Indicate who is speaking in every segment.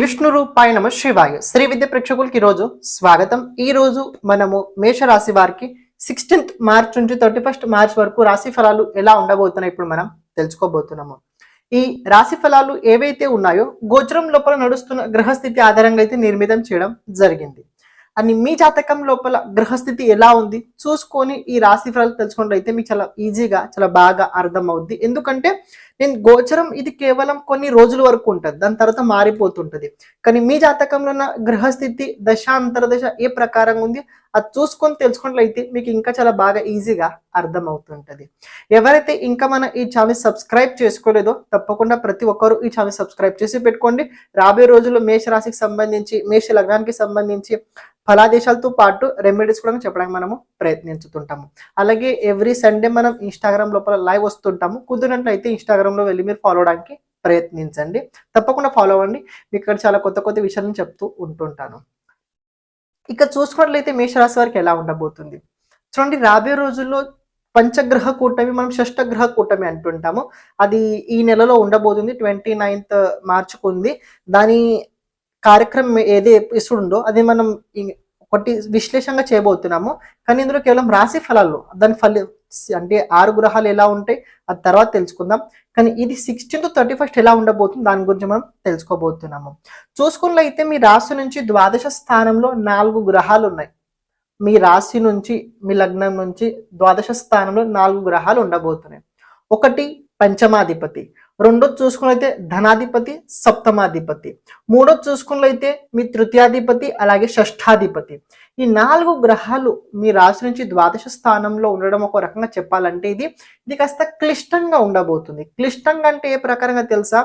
Speaker 1: విష్ణు రూపాయ నమ శివాయ. శ్రీ విద్య ప్రేక్షకులకి ఈరోజు స్వాగతం. ఈ రోజు మనము మేషరాశి వారికి సిక్స్టీన్త్ మార్చ్ నుంచి థర్టీ ఫస్ట్ మార్చ్ వరకు రాశి ఫలాలు ఎలా ఉండబోతున్నాయి ఇప్పుడు మనం తెలుసుకోబోతున్నాము. ఈ రాశి ఫలాలు ఏవైతే ఉన్నాయో గోచరం లోపల నడుస్తున్న గ్రహస్థితి ఆధారంగా అయితే నిర్మితం చేయడం జరిగింది. అని మీ జాతకం లోపల గ్రహస్థితి ఎలా ఉంది? చూసుకొని ఈ రాశి ఫలాలు తెలుసుకున్నట్లయితే మీకు చాలా ఈజీగా చాలా బాగా అర్థం అవుద్ది ఎందుకంటే నేను గోచరం ఇది కేవలం కొన్ని రోజుల వరకు ఉంటుంది. దాని తర్వాత మారిపోతుంటది. కానీ మీ జాతకంలో ఉన్న గ్రహస్థితి దశ అంతర్దశ ఏ ప్రకారంగా ఉంది? అది చూసుకొని తెలుసుకున్నట్లయితే మీకు ఇంకా చాలా బాగా ఈజీగా అర్థం అవుతుంటది ఎవరైతే ఇంకా మన ఈ ఛానల్ సబ్స్క్రైబ్ చేసుకోలేదో తప్పకుండా ప్రతి ఒక్కరు ఈ ఛానల్ సబ్స్క్రైబ్ చేసి పెట్టుకోండి. రాబోయే రోజుల్లో మేష రాశికి సంబంధించి మేష లగ్నానికి సంబంధించి ఫలాదేశాలతో పాటు రెమెడీస్ కూడా చెప్పడానికి మనము ప్రయత్నించుతుంటాము. అలాగే ఎవ్రీ సండే మనం ఇన్స్టాగ్రామ్ లోపల లైవ్ వస్తుంటాము. కుదిరినట్లయితే ఇన్స్టాగ్రామ్ ఇన్స్టాగ్రామ్లో వెళ్ళి మీరు ఫాలో అవడానికి ప్రయత్నించండి. తప్పకుండా ఫాలో అవ్వండి. మీకు ఇక్కడ చాలా కొత్త కొత్త విషయాలను చెప్తూ ఉంటుంటాను. ఇక చూసుకున్నట్లయితే మేషరాశి వారికి ఎలా ఉండబోతుంది? చూడండి రాబోయే రోజుల్లో పంచగ్రహ కూటమి మనం షష్టగ్రహ కూటమి అంటుంటాము. అది ఈ నెలలో ఉండబోతుంది. ట్వంటీ నైన్త్ మార్చుకుంది దాని కార్యక్రమం ఏది ఇసుడుందో అది మనం ఒకటి విశ్లేషంగా చేయబోతున్నాము. కానీ ఇందులో కేవలం రాశి ఫలాలు దాని ఫలి అంటే ఆరు గ్రహాలు ఎలా ఉంటాయి అది తర్వాత తెలుసుకుందాం. కానీ ఇది సిక్స్టీన్ టు థర్టీ ఫస్ట్ ఎలా ఉండబోతుంది దాని గురించి మనం తెలుసుకోబోతున్నాము. చూసుకున్నట్లయితే మీ రాశి నుంచి ద్వాదశ స్థానంలో నాలుగు గ్రహాలు ఉన్నాయి. మీ రాశి నుంచి మీ లగ్నం నుంచి ద్వాదశ స్థానంలో నాలుగు గ్రహాలు ఉండబోతున్నాయి. ఒకటి పంచమాధిపతి. రెండోది చూసుకున్నైతే ధనాధిపతి సప్తమాధిపతి. మూడోది చూసుకున్నట్లయితే మీ తృతీయాధిపతి అలాగే షష్ఠాధిపతి ఈ నాలుగు గ్రహాలు మీ రాశి నుంచి ద్వాదశ స్థానంలో ఉండడం ఒక రకంగా చెప్పాలంటే ఇది ఇది కాస్త క్లిష్టంగా ఉండబోతుంది. క్లిష్టంగా అంటే ఏ ప్రకారంగా తెలుసా?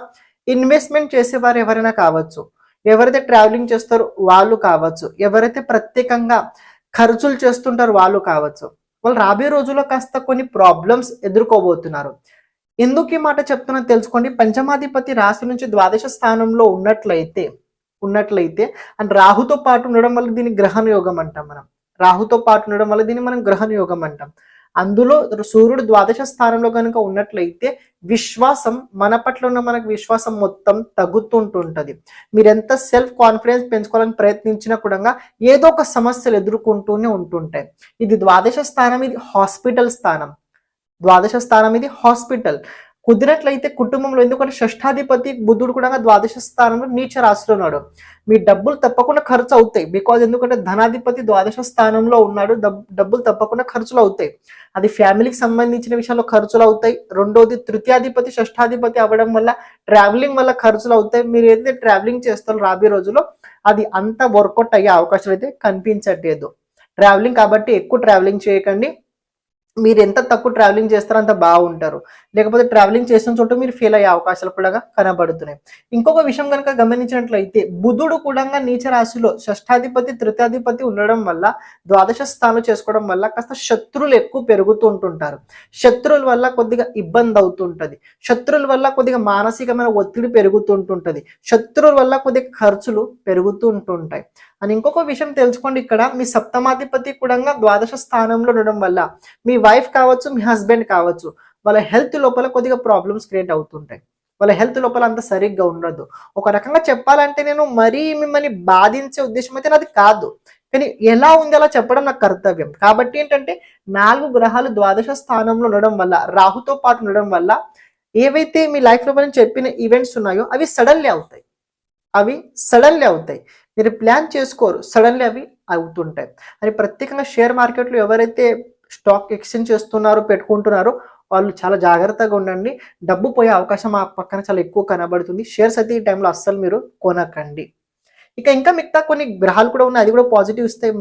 Speaker 1: ఇన్వెస్ట్మెంట్ చేసేవారు ఎవరైనా కావచ్చు. ఎవరైతే ట్రావెలింగ్ చేస్తారో వాళ్ళు కావచ్చు. ఎవరైతే ప్రత్యేకంగా ఖర్చులు చేస్తుంటారో వాళ్ళు కావచ్చు. వాళ్ళు రాబోయే రోజుల్లో కాస్త కొన్ని ప్రాబ్లమ్స్ ఎదుర్కోబోతున్నారు. ఎందుకు ఈ మాట చెప్తున్నా తెలుసుకోండి. పంచమాధిపతి రాశి నుంచి ద్వాదశ స్థానంలో ఉన్నట్లయితే ఉన్నట్లయితే అండ్ రాహుతో పాటు ఉండడం వల్ల దీన్ని గ్రహణ యోగం అంటాం మనం. రాహుతో పాటు ఉండడం వల్ల దీన్ని మనం గ్రహణ యోగం అంటాం. అందులో సూర్యుడు ద్వాదశ స్థానంలో కనుక ఉన్నట్లయితే విశ్వాసం మన పట్ల ఉన్న మనకు విశ్వాసం మొత్తం తగ్గుతుంటుంటుంది. మీరు ఎంత సెల్ఫ్ కాన్ఫిడెన్స్ పెంచుకోవాలని ప్రయత్నించినా కూడా ఏదో ఒక సమస్యలు ఎదుర్కొంటూనే ఉంటుంటాయి. ఇది ద్వాదశ స్థానం ఇది హాస్పిటల్ స్థానం. ద్వాదశ స్థానం ఇది హాస్పిటల్. కుదిరినట్లయితే కుటుంబంలో ఎందుకంటే షష్ఠాధిపతి బుద్ధుడు కూడా ద్వాదశ స్థానంలో నీచ రాశిలో ఉన్నాడు. మీ డబ్బులు తప్పకుండా ఖర్చు అవుతాయి. బికాజ్ ఎందుకంటే ధనాధిపతి ద్వాదశ స్థానంలో ఉన్నాడు. డబ్బులు తప్పకుండా ఖర్చులు అవుతాయి. అది ఫ్యామిలీకి సంబంధించిన విషయంలో ఖర్చులు అవుతాయి. రెండోది తృతీయాధిపతి షష్ఠాధిపతి అవ్వడం వల్ల ట్రావెలింగ్ వల్ల ఖర్చులు అవుతాయి. మీరు ఏదైతే ట్రావెలింగ్ చేస్తారో రాబోయే రోజుల్లో అది అంత వర్కౌట్ అయ్యే అవకాశం అయితే కనిపించట్లేదు. ట్రావెలింగ్ కాబట్టి ఎక్కువ ట్రావెలింగ్ చేయకండి. మీరు ఎంత తక్కువ ట్రావెలింగ్ చేస్తారో అంత బాగుంటారు. లేకపోతే ట్రావెలింగ్ చేసిన చోట మీరు ఫెయిల్ అయ్యే అవకాశాలు కూడా కనబడుతున్నాయి. ఇంకొక విషయం కనుక గమనించినట్లయితే బుధుడు కూడా నీచ రాశిలో షష్ఠాధిపతి తృతీయాధిపతి ఉండడం వల్ల ద్వాదశ స్థానం చేసుకోవడం వల్ల కాస్త శత్రువులు ఎక్కువ పెరుగుతూ ఉంటుంటారు. శత్రువుల వల్ల కొద్దిగా ఇబ్బంది అవుతుంటుంది. శత్రువుల వల్ల కొద్దిగా మానసికమైన ఒత్తిడి పెరుగుతుంటుంటది శత్రువుల వల్ల కొద్దిగా ఖర్చులు పెరుగుతూ ఉంటుంటాయి. అని ఇంకొక విషయం తెలుసుకోండి ఇక్కడ మీ సప్తమాధిపతి కూడా ద్వాదశ స్థానంలో ఉండడం వల్ల మీ వైఫ్ కావచ్చు మీ హస్బెండ్ కావచ్చు వాళ్ళ హెల్త్ లోపల కొద్దిగా ప్రాబ్లమ్స్ క్రియేట్ అవుతుంటాయి. వాళ్ళ హెల్త్ లోపల అంత సరిగ్గా ఉండదు. ఒక రకంగా చెప్పాలంటే నేను మరీ మిమ్మల్ని బాధించే ఉద్దేశం అయితే నాది కాదు. కానీ ఎలా ఉంది అలా చెప్పడం నాకు కర్తవ్యం. కాబట్టి ఏంటంటే నాలుగు గ్రహాలు ద్వాదశ స్థానంలో ఉండడం వల్ల రాహుతో పాటు ఉండడం వల్ల ఏవైతే మీ లైఫ్లో మనం చెప్పిన ఈవెంట్స్ ఉన్నాయో అవి సడన్లీ అవుతాయి. అవి సడన్లీ అవుతాయి. మీరు ప్లాన్ చేసుకోరు. సడన్లీ అవి అవుతుంటాయి. అని ప్రత్యేకంగా షేర్ మార్కెట్లో ఎవరైతే స్టాక్ ఎక్స్చేంజ్ చేస్తున్నారో పెట్టుకుంటున్నారో వాళ్ళు చాలా జాగ్రత్తగా ఉండండి. డబ్బు పోయే అవకాశం ఆ పక్కన చాలా ఎక్కువ కనబడుతుంది. షేర్స్ అయితే ఈ టైంలో అస్సలు మీరు కొనకండి. ఇక ఇంకా మిగతా కొన్ని గ్రహాలు కూడా ఉన్నాయి. అది కూడా పాజిటివ్ ఇస్తాయి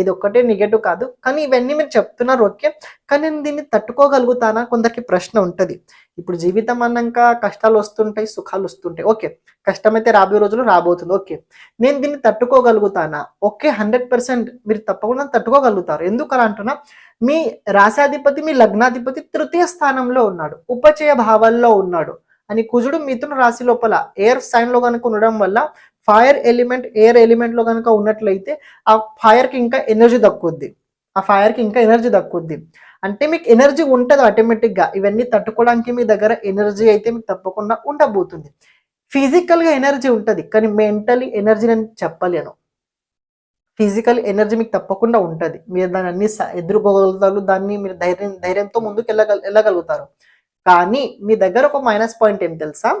Speaker 1: ఇది ఒక్కటే నెగటివ్ కాదు. కానీ ఇవన్నీ మీరు చెప్తున్నారు ఓకే. కానీ నేను దీన్ని తట్టుకోగలుగుతానా? కొందరికి ప్రశ్న ఉంటుంది. ఇప్పుడు జీవితం అన్నాక కష్టాలు వస్తుంటాయి సుఖాలు వస్తుంటాయి. ఓకే. కష్టమైతే రాబోయే రోజులు రాబోతుంది. ఓకే. నేను దీన్ని తట్టుకోగలుగుతానా? Okay hundred percent. మీరు తప్పకుండా తట్టుకోగలుగుతారు. ఎందుకు అలా అంటున్నా? మీ రాశాధిపతి మీ లగ్నాధిపతి తృతీయ స్థానంలో ఉన్నాడు. ఉపచయ భావాల్లో ఉన్నాడు. అని కుజుడు మిథున రాశి లోపల ఎయిర్ సైన్లో కనుక ఉండడం వల్ల ఫైర్ ఎలిమెంట్ ఎయిర్ ఎలిమెంట్లో కనుక ఉన్నట్లయితే ఆ ఫైర్కి ఇంకా ఎనర్జీ దక్కుద్ది. ఆ ఫైర్కి ఇంకా ఎనర్జీ దక్కుద్ది. అంటే మీకు ఎనర్జీ ఉంటుంది ఆటోమేటిక్గా ఇవన్నీ తట్టుకోవడానికి మీ దగ్గర ఎనర్జీ అయితే మీకు తప్పకుండా ఉండబోతుంది. ఫిజికల్గా ఎనర్జీ ఉంటుంది కానీ మెంటలీ ఎనర్జీ నేను చెప్పలేను. ఫిజికల్ ఎనర్జీ మీకు తప్పకుండా ఉంటుంది. మీరు దాన్ని అన్ని స- ఎదుర్కోగలుగుతారు దాన్ని మీరు ధైర్యం ధైర్యంతో ముందుకు వెళ్ళగల వెళ్ళగలుగుతారు. కానీ మీ దగ్గర ఒక మైనస్ పాయింట్ ఏం తెలుసా?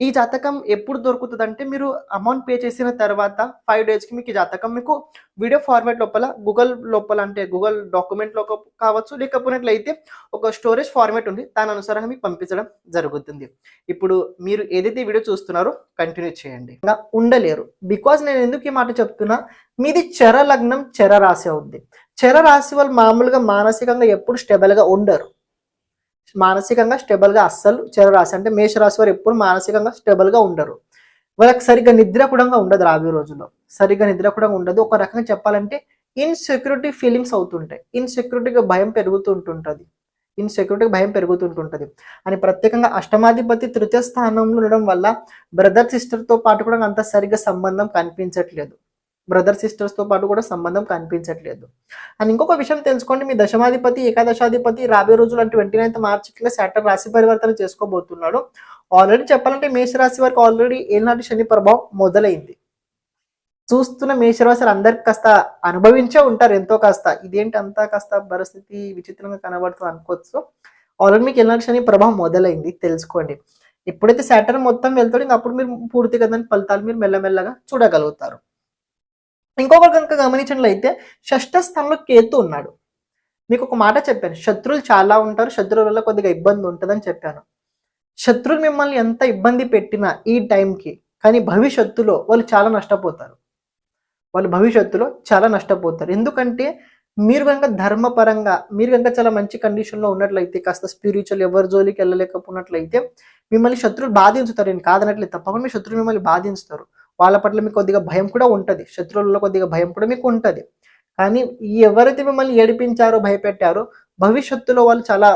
Speaker 1: ఈ జాతకం ఎప్పుడు దొరుకుతుంది అంటే మీరు అమౌంట్ పే చేసిన తర్వాత ఫైవ్ డేస్కి మీకు ఈ జాతకం మీకు వీడియో ఫార్మాట్ లోపల గూగుల్ లోపల అంటే గూగుల్ డాక్యుమెంట్లో కావచ్చు లేకపోయినట్లయితే ఒక స్టోరేజ్ ఫార్మాట్ ఉంది. దాని అనుసారంగా మీకు పంపించడం జరుగుతుంది. ఇప్పుడు మీరు ఏదైతే వీడియో చూస్తున్నారో కంటిన్యూ చేయండి. ఇంకా ఉండలేరు. బికాజ్ నేను ఎందుకు ఈ మాట చెప్తున్నా? మీది చర లగ్నం చర రాశి అవుద్ది. చర రాశి వాళ్ళు మామూలుగా మానసికంగా ఎప్పుడు స్టెబుల్గా ఉండరు. మానసికంగా స్టేబుల్గా అస్సలు చరరాశి అంటే మేషరాశి వారు ఎప్పుడు మానసికంగా స్టేబుల్గా ఉండరు. వాళ్ళకి సరిగ్గా నిద్ర కూడా ఉండదు రాబోయే రోజుల్లో. సరిగ్గా నిద్ర కూడా ఉండదు. ఒక రకంగా చెప్పాలంటే ఇన్సెక్యూరిటీ ఫీలింగ్స్ అవుతుంటాయి. ఇన్సెక్యూరిటీగా భయం పెరుగుతుంటుంటది. ఇన్సెక్యూరిటీకి భయం పెరుగుతుంటుంటుంది. అని ప్రత్యేకంగా అష్టమాధిపతి తృతీయ స్థానంలో ఉండడం వల్ల బ్రదర్ సిస్టర్తో పాటు కూడా అంత సరిగ్గా సంబంధం కనిపించట్లేదు. బ్రదర్ సిస్టర్స్తో పాటు కూడా సంబంధం కనిపించట్లేదు. అండ్ ఇంకొక విషయం తెలుసుకోండి మీ దశమాధిపతి ఏకాదశాధిపతి రాబోయే రోజులు అంటే ట్వంటీ నైన్త్ మార్చికి సాటర్ రాశి పరివర్తన చేసుకోబోతున్నాడు. ఆల్రెడీ చెప్పాలంటే మేషరాశి వారికి ఆల్రెడీ ఏనాటి శని ప్రభావం మొదలైంది. చూస్తున్న మేషరాశి అందరికి కాస్త అనుభవించే ఉంటారు ఎంతో కాస్త. ఇదేంటి అంతా కాస్త పరిస్థితి విచిత్రంగా కనబడుతుంది అనుకోవచ్చు. ఆల్రెడీ మీకు ఎలాంటి శని ప్రభావం మొదలైంది తెలుసుకోండి. ఎప్పుడైతే సాటర్న్ మొత్తం వెళ్తాడో ఇంకా అప్పుడు మీరు పూర్తిగా దాని ఫలితాలు మీరు మెల్లమెల్లగా చూడగలుగుతారు. ఇంకొకరు కనుక గమనించినట్లయితే షష్ఠ స్థానంలో కేతు ఉన్నాడు. మీకు ఒక మాట చెప్పాను. శత్రువులు చాలా ఉంటారు శత్రువుల వల్ల కొద్దిగా ఇబ్బంది ఉంటుందని చెప్పాను. శత్రువులు మిమ్మల్ని ఎంత ఇబ్బంది పెట్టినా ఈ టైంకి కానీ భవిష్యత్తులో వాళ్ళు చాలా నష్టపోతారు. వాళ్ళు భవిష్యత్తులో చాలా నష్టపోతారు. ఎందుకంటే మీరు కనుక ధర్మపరంగా మీరు కనుక చాలా మంచి కండిషన్లో ఉన్నట్లయితే కాస్త స్పిరిచువల్ ఎవరి జోలికి వెళ్ళలేకపోయినట్లయితే మిమ్మల్ని శత్రువులు బాధించుతారు. నేను కాదనట్లేదు తప్పకుండా మీ శత్రువులు మిమ్మల్ని బాధించుతారు. వాళ్ళ పట్ల మీకు కొద్దిగా భయం కూడా ఉంటుంది. శత్రువులలో కొద్దిగా భయం కూడా మీకు ఉంటుంది. కానీ ఎవరైతే మిమ్మల్ని ఏడిపించారో భయపెట్టారో భవిష్యత్తులో వాళ్ళు చాలా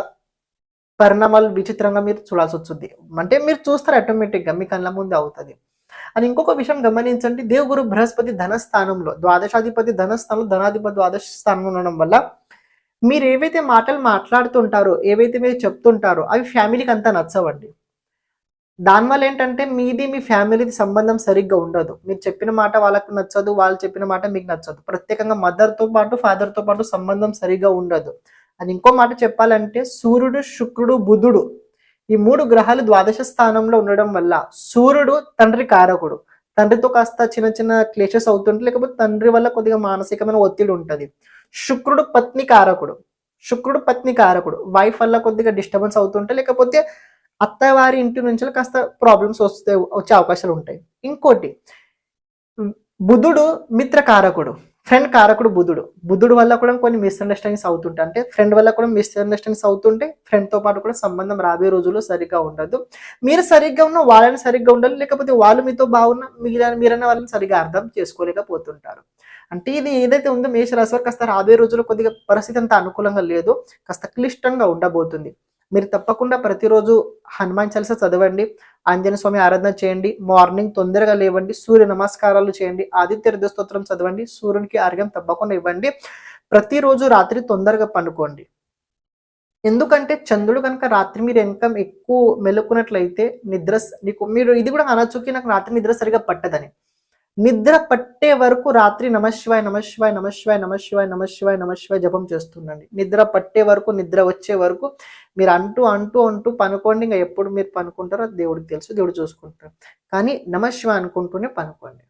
Speaker 1: పరిణామాలు విచిత్రంగా మీరు చూడాల్సి వస్తుంది. అంటే మీరు చూస్తారు ఆటోమేటిక్గా మీ కళ్ళ ముందు అవుతుంది. అని ఇంకొక విషయం గమనించండి దేవుగురు బృహస్పతి ధనస్థానంలో ద్వాదశాధిపతి ధనస్థానంలో ధనాధిపతి ద్వాదశ స్థానంలో ఉండడం వల్ల మీరు ఏవైతే మాటలు మాట్లాడుతుంటారో ఏవైతే మీరు చెప్తుంటారో అవి ఫ్యామిలీకి అంతా నచ్చవండి. దానివల్ల ఏంటంటే మీది మీ ఫ్యామిలీది సంబంధం సరిగ్గా ఉండదు. మీరు చెప్పిన మాట వాళ్ళకి నచ్చదు వాళ్ళు చెప్పిన మాట మీకు నచ్చదు. ప్రత్యేకంగా మదర్తో పాటు ఫాదర్తో పాటు సంబంధం సరిగ్గా ఉండదు. అది ఇంకో మాట చెప్పాలంటే సూర్యుడు శుక్రుడు బుధుడు ఈ మూడు గ్రహాలు ద్వాదశ స్థానంలో ఉండడం వల్ల సూర్యుడు తండ్రి కారకుడు. తండ్రితో కాస్త చిన్న చిన్న క్లేషెస్ అవుతుంటే లేకపోతే తండ్రి వల్ల కొద్దిగా మానసికమైన ఒత్తిడి ఉంటుంది. శుక్రుడు పత్ని కారకుడు. శుక్రుడు పత్ని కారకుడు. వైఫ్ వల్ల కొద్దిగా డిస్టర్బెన్స్ అవుతుంటే లేకపోతే అత్తవారి ఇంటి నుంచి కాస్త ప్రాబ్లమ్స్ వస్తే వచ్చే అవకాశాలు ఉంటాయి. ఇంకోటి బుధుడు మిత్ర కారకుడు. ఫ్రెండ్ కారకుడు బుధుడు. బుధుడు వల్ల కూడా కొన్ని మిస్అండర్స్టాండింగ్స్ అవుతుంటాయి. అంటే ఫ్రెండ్ వల్ల కూడా మిస్అండర్స్టాండింగ్స్ అవుతుంటే ఫ్రెండ్తో పాటు కూడా సంబంధం రాబోయే రోజుల్లో సరిగ్గా ఉండదు. మీరు సరిగ్గా ఉన్న వాళ్ళని సరిగ్గా ఉండాలి లేకపోతే వాళ్ళు మీతో బాగున్న మీరు మీరన్న వాళ్ళని సరిగ్గా అర్థం చేసుకోలేకపోతుంటారు. అంటే ఇది ఏదైతే ఉందో మేషరాశి వారు కాస్త రాబోయే రోజుల్లో కొద్దిగా పరిస్థితి అంత అనుకూలంగా లేదు. కాస్త క్లిష్టంగా ఉండబోతుంది. మీరు తప్పకుండా ప్రతిరోజు హనుమాన్ చాలీసా చదవండి ఆంజనేయ స్వామి ఆరాధన చేయండి మార్నింగ్ తొందరగా లేవండి సూర్య నమస్కారాలు చేయండి ఆదిత్య హృదయ స్తోత్రం చదవండి సూర్యునికి ఆరోగ్యం తప్పకుండా ఇవ్వండి. ప్రతిరోజు రాత్రి తొందరగా పండుకోండి. ఎందుకంటే చంద్రుడు కనుక రాత్రి మీరు ఇంకా ఎక్కువ మెలుకున్నట్లయితే నిద్ర స- నీకు మీరు ఇది కూడా అనొచ్చుకి నాకు రాత్రి నిద్ర సరిగా పట్టదని. నిద్ర పట్టే వరకు రాత్రి నమశివాయ నమశివాయ నమశివాయ నమశివాయ నమశివాయ నమశివాయ జపం చేస్తుండండి. నిద్ర పట్టే వరకు నిద్ర వచ్చే వరకు మీరు అంటూ అంటూ అంటూ పనుకోండి. ఇంకా ఎప్పుడు మీరు పనుకుంటారో దేవుడికి తెలుసు దేవుడు చూసుకుంటారు కానీ నమశివాయ అనుకుంటూనే పనుకోండి.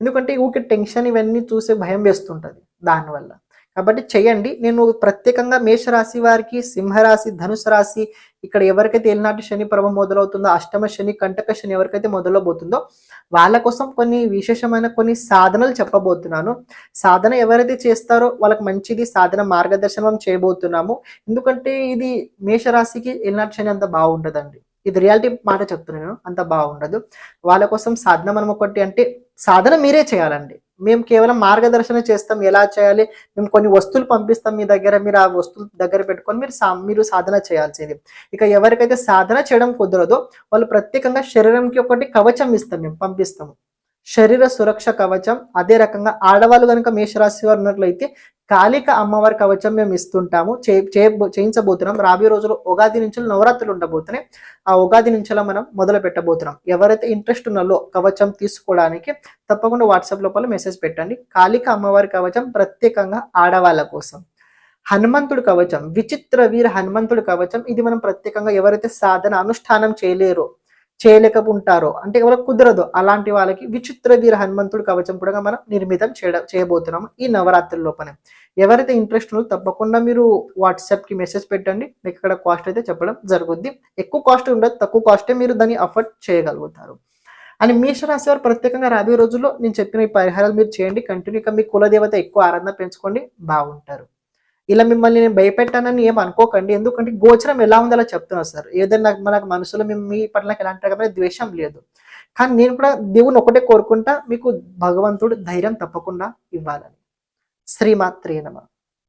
Speaker 1: ఎందుకంటే ఊరికి టెన్షన్ ఇవన్నీ చూసే భయం వేస్తుంటుంది దానివల్ల. కాబట్టి చేయండి. నేను ప్రత్యేకంగా మేషరాశి వారికి సింహరాశి ధనుసు రాశి ఇక్కడ ఎవరికైతే ఏలినాటి శని పర్వం మొదలవుతుందో అష్టమ శని కంటక శని ఎవరికైతే మొదలవబోతుందో వాళ్ళ కోసం కొన్ని విశేషమైన కొన్ని సాధనలు చెప్పబోతున్నాను. సాధన ఎవరైతే చేస్తారో వాళ్ళకి మంచిది సాధన మార్గదర్శనం చేయబోతున్నాము. ఎందుకంటే ఇది మేషరాశికి ఏలినాటి శని అంత బాగుండదండి. ఇది రియాలిటీ మాట చెప్తున్నాను అంత బాగుండదు. వాళ్ళ కోసం సాధన మనం ఒకటి అంటే సాధన మీరే చేయాలండి. మేము కేవలం మార్గదర్శనం చేస్తాం ఎలా చేయాలి మేము కొన్ని వస్తువులు పంపిస్తాం మీ దగ్గర మీరు ఆ వస్తువులు దగ్గర పెట్టుకొని మీరు సా మీరు సాధన చేయాల్సింది. ఇక ఎవరికైతే సాధన చేయడం కుదరదో వాళ్ళు ప్రత్యేకంగా శరీరంకి ఒకటి కవచం ఇస్తాం మేము పంపిస్తాము. శరీర సురక్ష కవచం అదే రకంగా ఆడవాళ్ళు కనుక మేషరాశి వారు ఉన్నట్లయితే కాళిక అమ్మవారి కవచం మేము ఇస్తుంటాము. చే చేయబో- చేయించబోతున్నాం. రాబోయే రోజులు ఉగాది నుంచి నవరాత్రులు ఉండబోతున్నాయి. ఆ ఉగాది నుంచి మనం మొదలు పెట్టబోతున్నాం. ఎవరైతే ఇంట్రెస్ట్ ఉన్నారో కవచం తీసుకోవడానికి తప్పకుండా వాట్సాప్ లోపల మెసేజ్ పెట్టండి. కాళిక అమ్మవారి కవచం ప్రత్యేకంగా ఆడవాళ్ళ కోసం. హనుమంతుడి కవచం విచిత్ర వీర హనుమంతుడి కవచం ఇది మనం ప్రత్యేకంగా ఎవరైతే సాధన అనుష్ఠానం చేయలేరో చేయలేకపోంటారో అంటే వాళ్ళకి కుదరదు. అలాంటి వాళ్ళకి విచిత్ర వీర హనుమంతుడు కవచం కూడా మనం నిర్మితం చేయడం చేయబోతున్నాము ఈ నవరాత్రి లోపలే. ఎవరైతే ఇంట్రెస్ట్ ఉందో తప్పకుండా మీరు వాట్సాప్కి మెసేజ్ పెట్టండి. మీకు ఇక్కడ కాస్ట్ అయితే చెప్పడం జరుగుద్ది. ఎక్కువ కాస్ట్ ఉండదు తక్కువ కాస్టే మీరు దాన్ని అఫర్ట్ చేయగలుగుతారు. అని మేషరాశి వారు ప్రత్యేకంగా రాబోయే రోజుల్లో నేను చెప్పిన ఈ పరిహారాలు మీరు చేయండి. కంటిన్యూగా మీ కులదేవత ఎక్కువ ఆరాధన పెంచుకోండి. బాగుంటారు. ఇలా మిమ్మల్ని నేను భయపెట్టానని ఏం అనుకోకండి. ఎందుకంటే గోచరం ఎలా ఉందో అలా చెప్తున్నా సార్. ఏదైనా మనకు మనసులో మేము మీ పట్ల నాకు ఎలాంటి రకమైన ద్వేషం లేదు. కానీ నేను కూడా దేవుని ఒకటే కోరుకుంటా మీకు భగవంతుడు ధైర్యం తప్పకుండా ఇవ్వాలని. శ్రీమాత్రే నమ.